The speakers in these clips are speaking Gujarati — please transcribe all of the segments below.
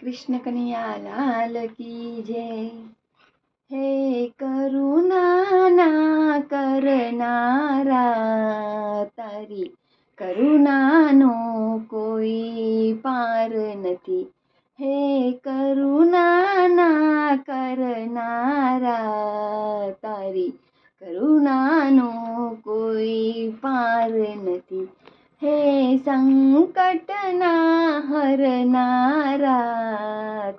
कृष्ण कन्हैया लाल की जय। हे करुणा ना करनारा तारी। करुणानो कोई पार नथी। हे करुणा ना करनारा तारी। करुणानो कोई पार नथी। સંકટના હરનારા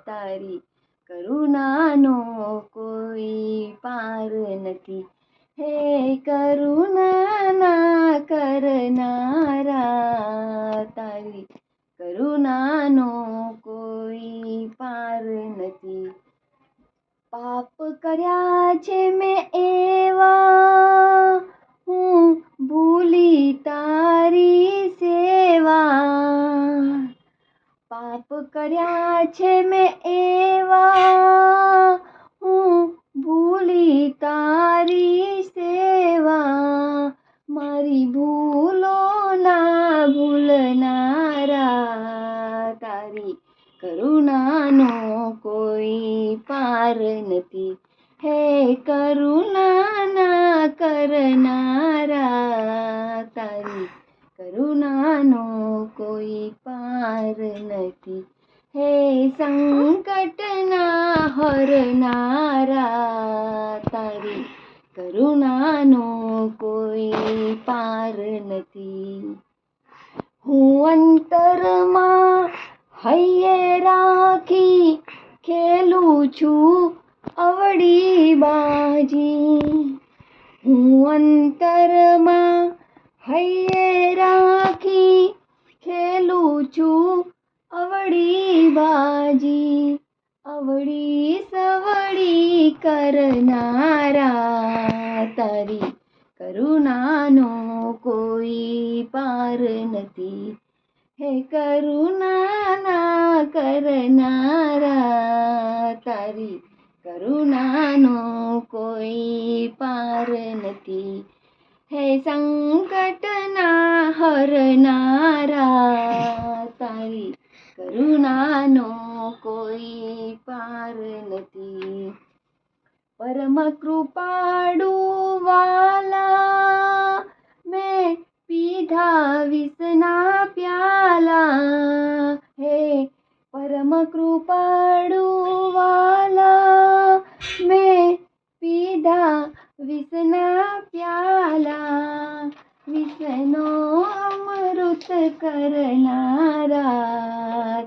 તારી કરુણાનો કોઈ પાર નથી. હે કરુણાના કરનારા તારી કરુણાનો કોઈ પાર નથી. પાપ કર્યા છે મેં એવા, હું ભૂલી તારી સેવા પાપ કર્યા છે મેં એવા હું ભૂલી તારી સેવા મારી ભૂલો ના ભૂલનારા તારી કરુણાનો કોઈ પાર નથી હે કરુણાના કરનારા પાર નથી હે સંકટના હરનારા તારી કરુણાનો કોઈ પાર નથી હું અંતરમાં હૈયે રાખી ખેલું છું અવળી બાજી હું અંતરમાં હૈયે રાખી ખેલું છું અવળી બાજી, અવળી સવળી કરનારા. તારી કરુણાનો કોઈ પાર નથી. હે કરુણાના કરનારા, તારી કરુણાનો કોઈ પાર નથી. હે સંકટના હરનારા તારી કરુણાનો કોઈ પાર નથી. પરમ કૃપાળુ વાલા, મેં પીધા વિષના પ્યાલા. હે પરમ કૃપાળુ વાલા, મેં પીધા વિષના પ્યાલા વિષનો અમૃત કરનારા,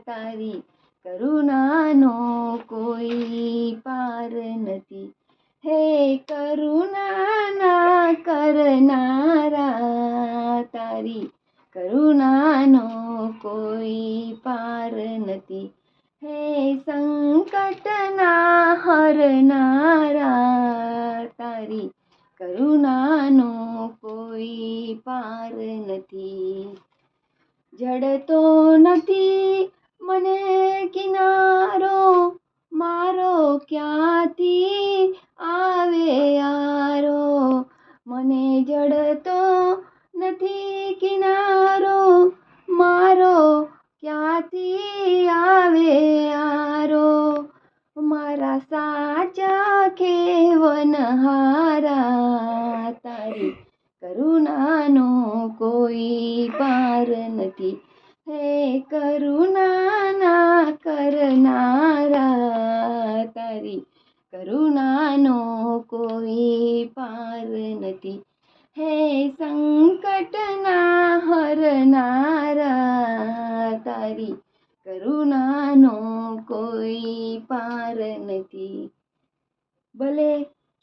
તારી કરુણાનો કોઈ પાર નથી. હે કરુણાના કરનારા, તારી કરુણાનો કોઈ પાર નથી. હે સંકટના હરનારા તારી કરુણાનો કોઈ પાર નથી. જડતો નથી મને કિનારો, મારો ક્યાંથી આવે યારો પાર નથી હે કરુણાના કરનારા તારી કરુણાનો કોઈ પાર નથી હે સંકટના હરનારા તારી કરુણાનો કોઈ પાર નથી ભલે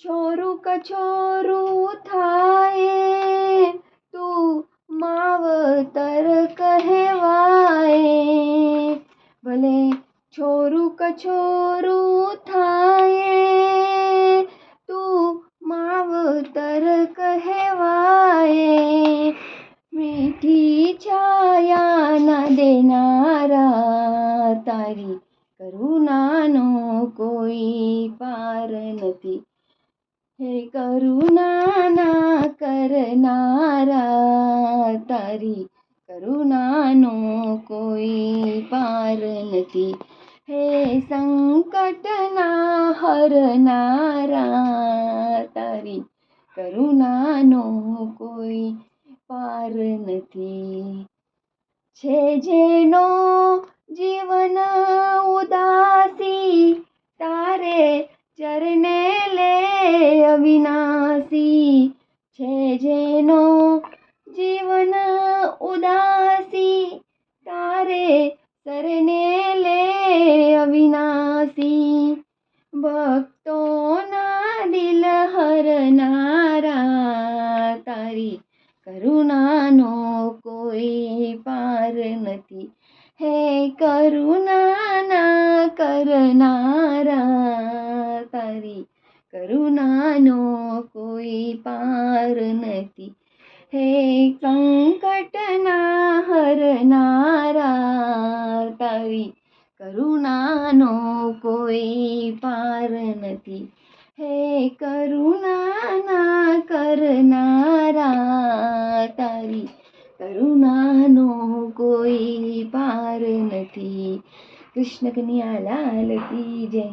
છોરું કછોરું થાય તું માવતર કહેવાય ભલે છોરું કછોરું થાય તું માવતર કહેવાય મીઠી છાયા ના દેનારા તારી કરુણાનો કોઈ પાર નથી હે કરુણાના કરનારા, તારી કરુણાનો કોઈ પાર નથી. હે સંકટના હરનારા, તારી કરુણાનો કોઈ પાર નથી. છે જેનો જીવન ઉદાસી, તારે ચરણે લે અવિનાશી છે જેનો જીવન ઉદાસી. તારે શરણે લે અવિનાશી. ભક્તોના દિલ હરનારા, તારી કરુણાનો કોઈ પાર નથી. હે કરુણાના કરનારા, તારી કરુણાનો કોઈ પાર નથી હે સંકટના હરનારા તારી કરુણાનો કોઈ પાર નથી હે કરુણાના કરનારા તારી કરુણાનો કોઈ પાર નથી કૃષ્ણ કન્યા લાલ કી જય